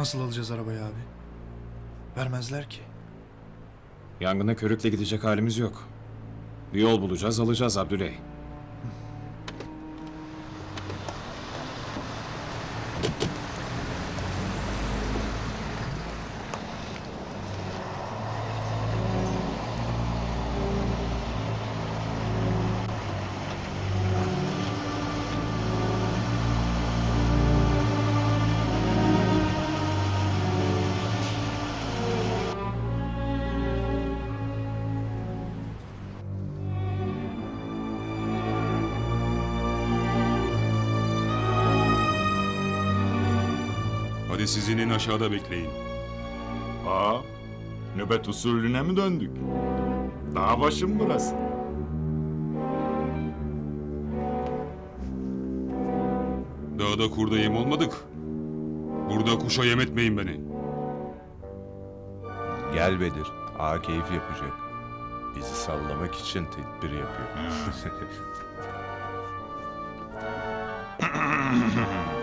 Nasıl alacağız arabayı abi? Vermezler ki. Yangına körükle gidecek halimiz yok. Bir yol bulacağız, alacağız Abdüley. Hadi siz inin aşağıda bekleyin. Aa, nöbet usulüne mi döndük? Dağ başım burası. Dağda kurda yem olmadık. Burada kuşa yem etmeyin beni. Gel Bedir. Ağa keyif yapacak. Bizi sallamak için tedbir yapıyor.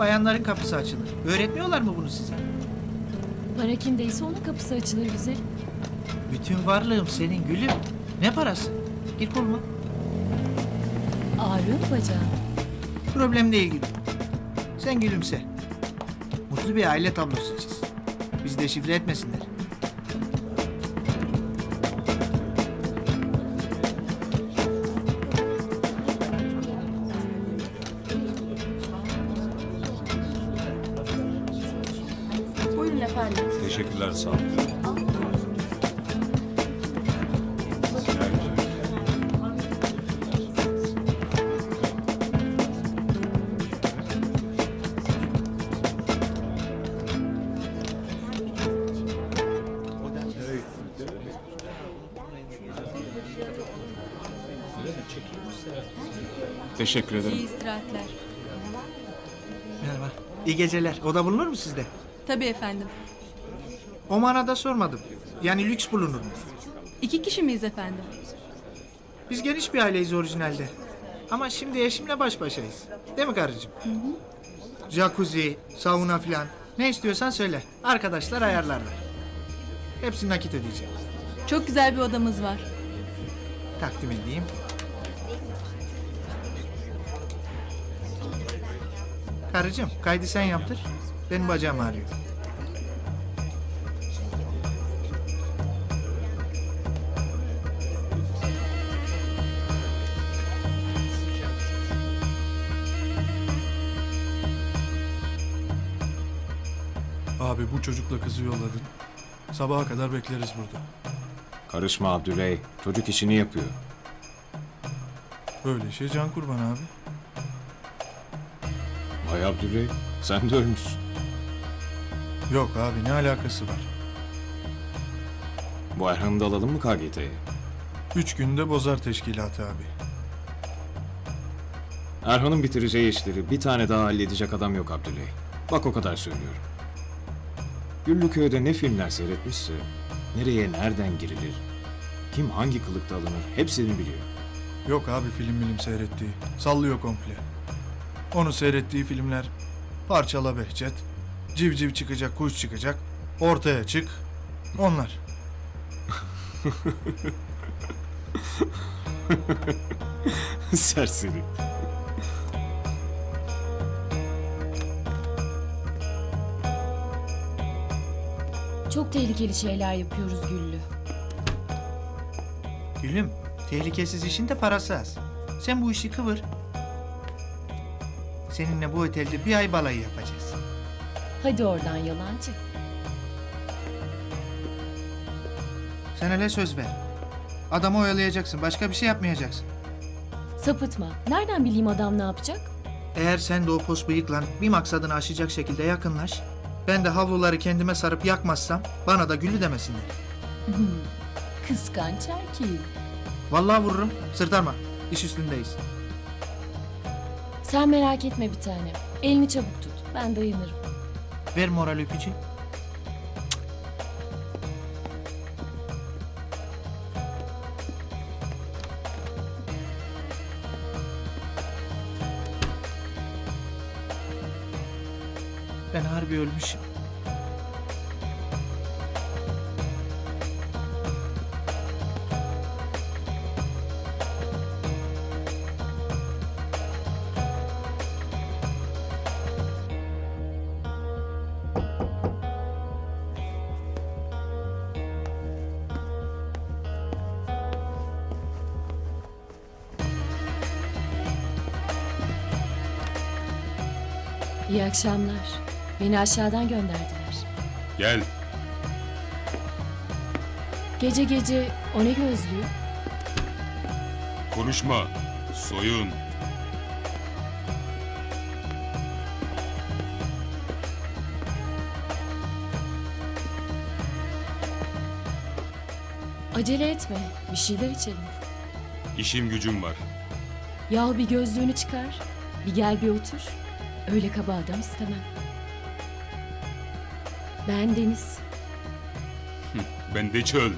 bayanların kapısı açılır. Öğretmiyorlar mı bunu size? Para kimdeyse onun kapısı açılır güzel. Bütün varlığım senin gülüm. Ne parası? Gir koluma. Ağrıyor mu bacağın? Problem değil gülüm. Sen gülümse. Mutlu bir aile tablosu çiz. Bizi de şifre etmesinler. Buyurun efendim. Teşekkürler sağ ol. Teşekkür ederim. İyi istirahatler. Merhaba. İyi geceler. Oda bulunur mu sizde? Tabii efendim. O manada sormadım. Yani lüks bulunur mu? İki kişi miyiz efendim? Biz geniş bir aileyiz orijinalde. Ama şimdi eşimle baş başayız. Değil mi karıcığım? Jacuzzi, sauna filan. Ne istiyorsan söyle. Arkadaşlar ayarlarlar. Hepsini nakit ödeyeceğim. Çok güzel bir odamız var. Takdim edeyim. Karıcığım kaydı sen yaptır. Benim bacağım ağrıyor. Abi bu çocukla kızı yolladın. Sabaha kadar bekleriz burada. Karışma Abdüley. Çocuk işini yapıyor. Böyle şey can kurban abi. Vay Abdüley, sen de ölmüşsün. Yok abi ne alakası var? Bu Erhan'ı da alalım mı KGT'ye? Üç günde bozar teşkilatı abi. Erhan'ın bitireceği işleri bir tane daha halledecek adam yok Abdüley. Bak o kadar söylüyorum. Güllüköy'de ne filmler seyretmişse, nereye nereden girilir, kim hangi kılıkta alınır hepsini biliyor. Yok abi film bilim seyrettiği. Sallıyor komple. Onu seyrettiği filmler Parçala Behçet, Civciv çıkacak, kuş çıkacak. Ortaya çık. Onlar. Serseri. Çok tehlikeli şeyler yapıyoruz Güllü. Gülüm, tehlikesiz işin de parası az. Sen bu işi kıvır. Seninle bu otelde bir ay balayı yapacağız. Hadi oradan yalancı. Sen hele söz ver. Adamı oyalayacaksın, başka bir şey yapmayacaksın. Sapıtma. Nereden bileyim adam ne yapacak? Eğer sen de o pos bıyıkla bir maksadını aşacak şekilde yakınlaş, ben de havluları kendime sarıp yakmazsam bana da güllü demesinler. Kıskanç erkeğim. Vallahi vururum, sırtarma. İş üstündeyiz. Sen merak etme bir tane. Elini çabuk tut. Ben dayanırım. Ver moral öpücü. Ben harbi ölmüşüm. İyi akşamlar. Beni aşağıdan gönderdiler. Gel. Gece gece o ne gözlüğü? Konuşma. Soyun. Acele etme. Bir şeyler içelim. İşim gücüm var. Yahu bir gözlüğünü çıkar. Bir gel bir otur. Öyle kaba adam istemem. Ben Deniz. Ben de çöl.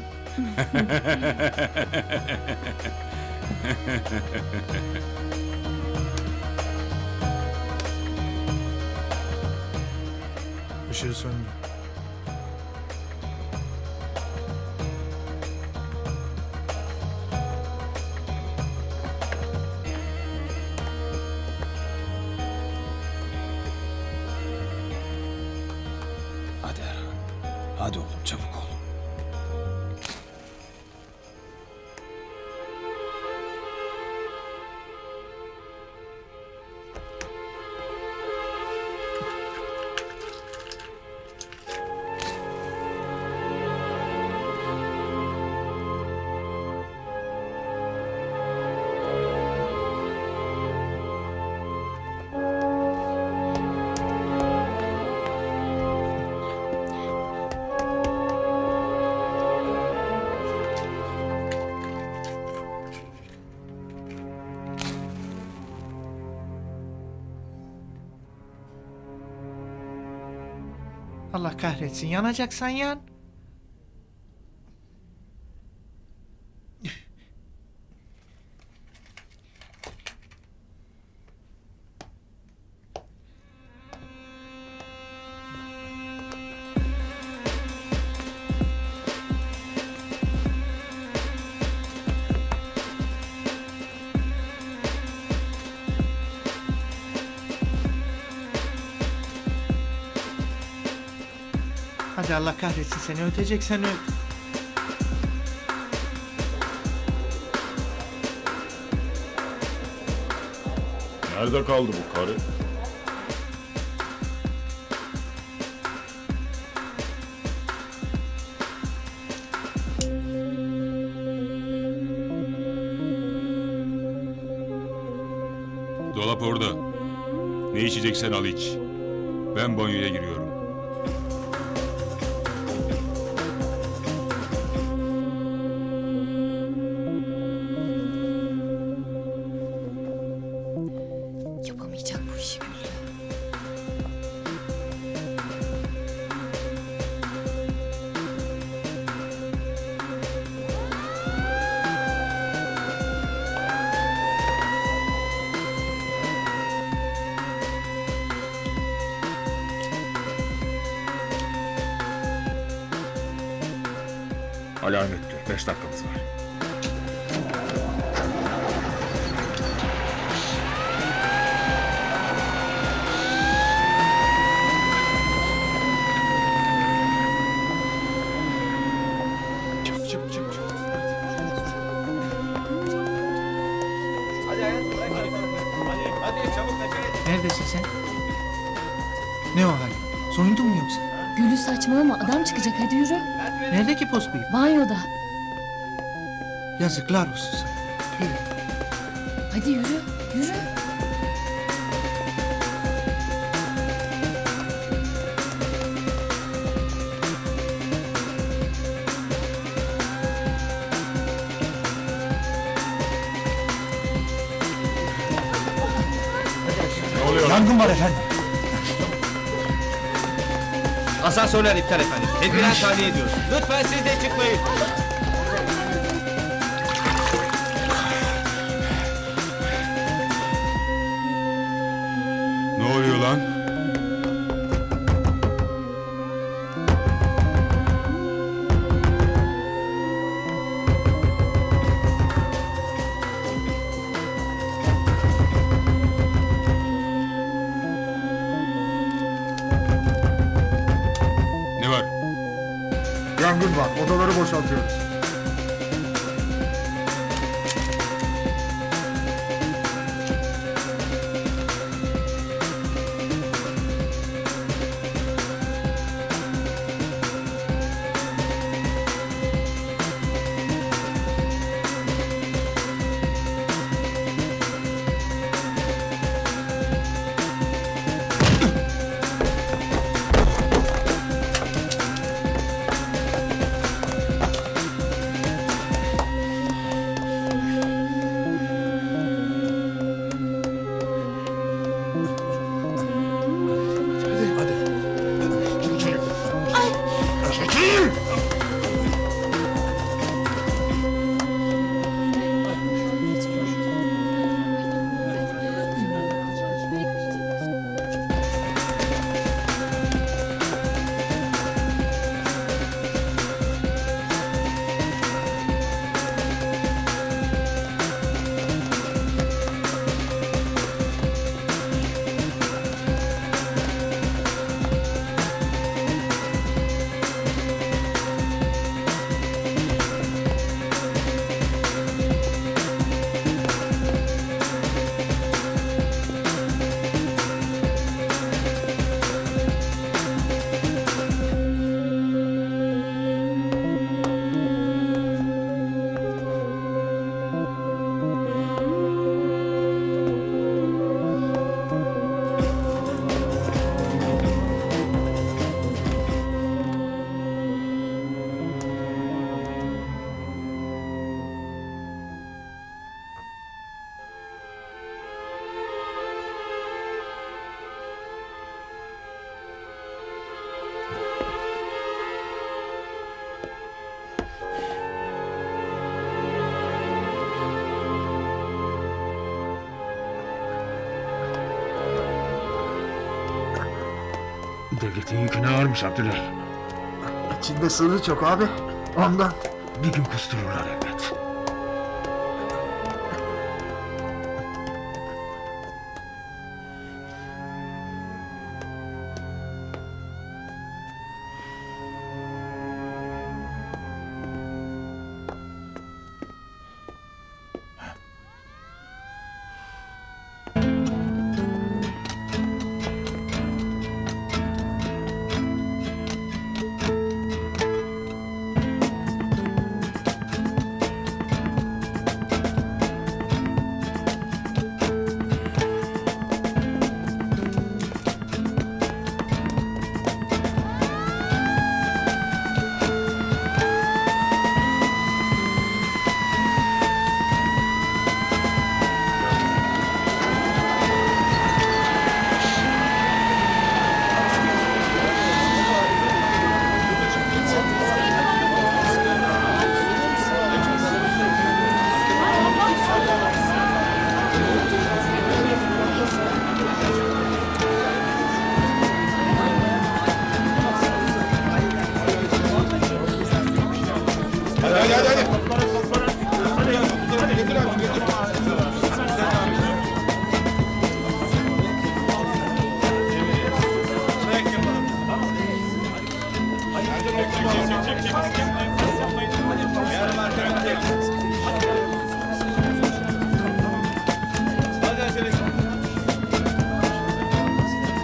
Işığı söndü. Allah kahretsin, yanacaksan yan. Hadi Allah kahretsin seni öteceksen öt. Nerede kaldı bu karı? Dolap orada. Ne içeceksen al iç. Ben banyoya giriyorum. Alarm etti. Beş dakikamız var. Neredesin sen? Ne o hal? Sonunda mı yoksa? Gülü saçmalama adam çıkacak hadi yürü. Nerede ki post bıyık? Banyoda. Yazıklar olsun sana. Yürü. Hadi yürü. Yürü. Yangın var efendim. Asansörler iptal efendim. Tedbiren tahliye ediyoruz. Lütfen siz de çıkmayın. Odaları boşaltıyoruz. Devletin yükünü ağırmış Abdüley. İçinde sırrı çok abi. Ondan. Bir gün kustururlar elbet.